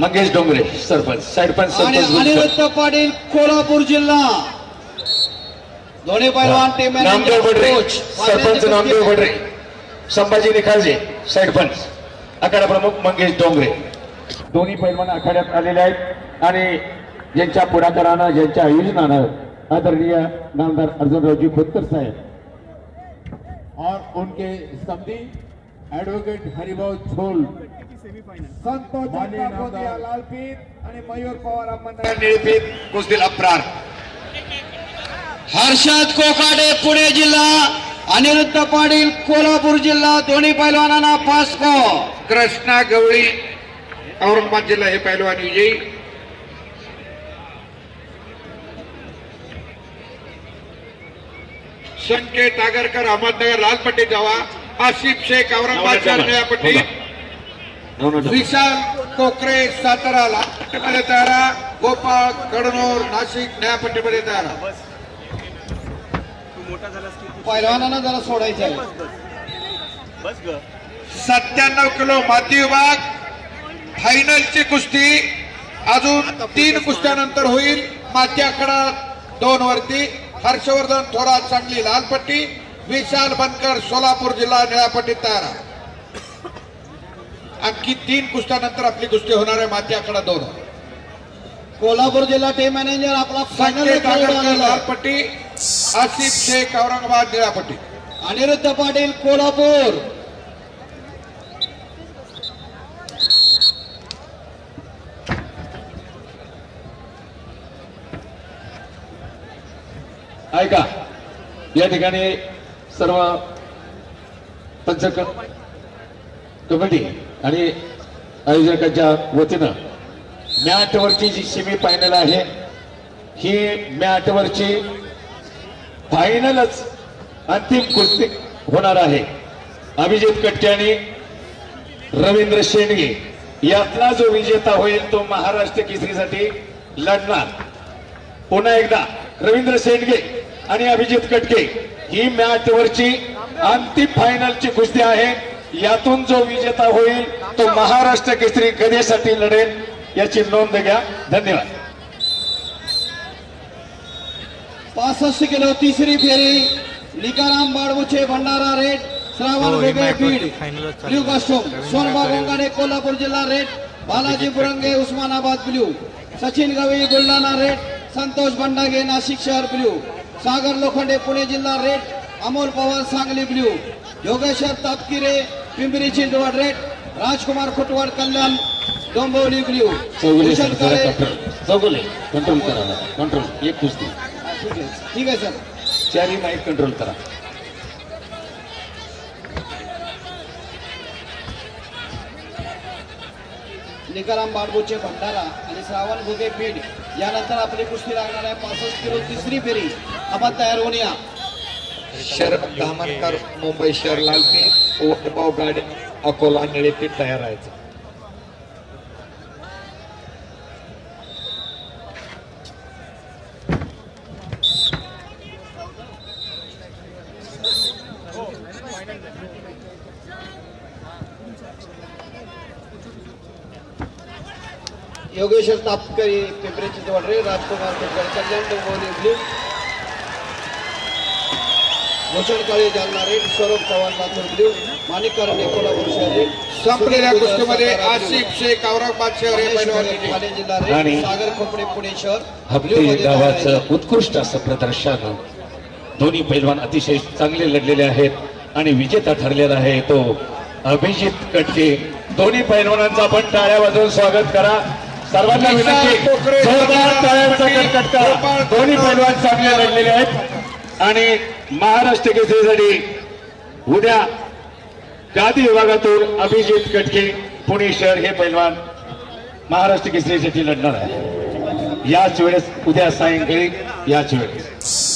मंगेश डोंगरे सरपंच सरपंच. अनिरुद्ध पाटील कोल्हापूर जिल्हा. दोन्ही पैलवान टीम नामदेव बडरे सरपंच नामदेव बडरे संभाजी निखाजे सरपंच. आखाडा प्रमुख मंगेश डोंगरे. दोन्ही पैलवान आखाड्यात आलेले आहेत. आणि ज्यांच्या पुढाकारानं ज्यांच्या आयोजनानं आदरणीय नामदार अर्जुनरावजी खोतकर साहेब. और उनके समधी एडवोकेट हरिभाऊ. गोंदिया लालपीत आणि मयूर पवार अहमदनगर निळपीत कुस्तीला प्रार हर्षद कोकाडे पुणे जिल्हा अनिरुद्ध पाटील कोल्हापूर जिल्हा दोन्ही पैलवानांना पाच को कृष्णा गवळी औरंगाबाद जिल्हा हे पैलवान विजयी. संकेत आगरकर अहमदनगर लालपट्टी जावा. आसिफ शेख औरंगाबाद शहर निळ्यापट्टी विशाल कोकरे सातारा लालपट्टीमध्ये तयारा गोपाळ कडनूर नाशिक न्यायपट्टीमध्ये तयारा पैलवानांना जरा सोडायचं आहे. सत्त्याण्णव किलो माती विभाग. फायनलची कुस्ती. अजून तीन कुस्त्यानंतर होईल. माती आकडा दोन वरती. हर्षवर्धन थोरात सांगली लालपट्टी. विशाल बनकर सोलापूर जिल्हा निळापट्टी तयार आहे. आणखी तीन कुस्त्यानंतर आपली कुस्ती होणार आहे माती आकडा दोन. कोल्हापूर जिल्हा टीम मॅनेजर आपला फायनल संकेत आगरकर लालपट्टी आसिफ शेख औरंगाबाद निळापट्टी. अनिरुद्ध पाटील कोल्हापूर. ऐका या ठिकाणी सर्व पंच कमिटी आणि आयोजकांच्या वतीनं मॅटवरची जी सेमी फायनल आहे ही मॅटवरची फायनलच अंतिम कुस्ती होणार आहे. अभिजित कटके आणि रवींद्र शेंडगे यातला जो विजेता होईल तो महाराष्ट्र केसरीसाठी लढणार. पुन्हा एकदा रवींद्र शेंडगे आणि अभिजित कटके ही मॅच वरची अंतिम फायनलची कुस्ती आहे. यातून जो विजेता होईल तो महाराष्ट्र केसरी गदेसाठी लढेल याची नोंद घ्या. धन्यवाद. पासष्ट किलो तिसरी फेरी निकाराम बाळमुचे भंडारा रेड श्रावण वेगळे बीड ब्ल्यू कास्टोम सोनबा गोंगाडे कोल्हापूर जिल्हा red Balaji Burange Osmanabad blue Sachin Gawai Buldhana red Santosh Bhandage Nashik शहर ब्ल्यू सागर लोखंडे पुणे जिल्हा red Amol Pawar Sangli blue. Yogeshwar Tapkire Pimpri Chinchwad red Rajkumar Khutwad Kalyan Dombivli blue. Bhushan Kale. Chougule control करा control एक कुस्ती. ठीक आहे ठीक आहे sir. चारही माईक कंट्रोल करा. निकाराम बाळगोचे भंडारा आणि श्रावण घुगे बीड यानंतर आपली कुस्ती लागणार आहे. पासष्ट किलो तिसरी फेरी. आपण तयार होऊन या शरद धामणकर मुंबई शहर लालपीत वैभव गार्डन अकोला निळेपीठ तयार आहे Yogeshwar Tapkari Pimpri Chinchwad red Rajkumar Kulkarni, Kalyan Dombivli blue Bhushan Kale Jalna red Swaroop Chavan Latur blue माणिक करणे कोल्हापूर शहर रेड संपलेल्या कुस्तीमध्ये आसिफ ब्ल्यू. शेख औरंगाबाद शहर हे पैलवान. ठाणे जिल्हा आणि रेड सागर खोपडे पुणे शहर. हप्ते तयार आहे. गावाचं उत्कृष्ट असं प्रदर्शन. दोन्ही पैलवान अतिशय चांगले लढलेले आहेत आणि विजेता ठरलेला आहे तो अभिजित कटके. दोन्ही पैलवानांचं आपण टाळ्या वाजवून स्वागत करा. सर्वांना विनंती जोरदार टाळ्यांचा गोपाळ, दोन्ही पैलवान चांगले लढलेले आहेत. आणि महाराष्ट्र केसरीसाठी उद्या गादी विभागातून अभिजित कटके पुणे शहर हे पैलवान महाराष्ट्र केसरीसाठी लढणार आहे याच वेळेस उद्या सायंकाळी याच वेळेस.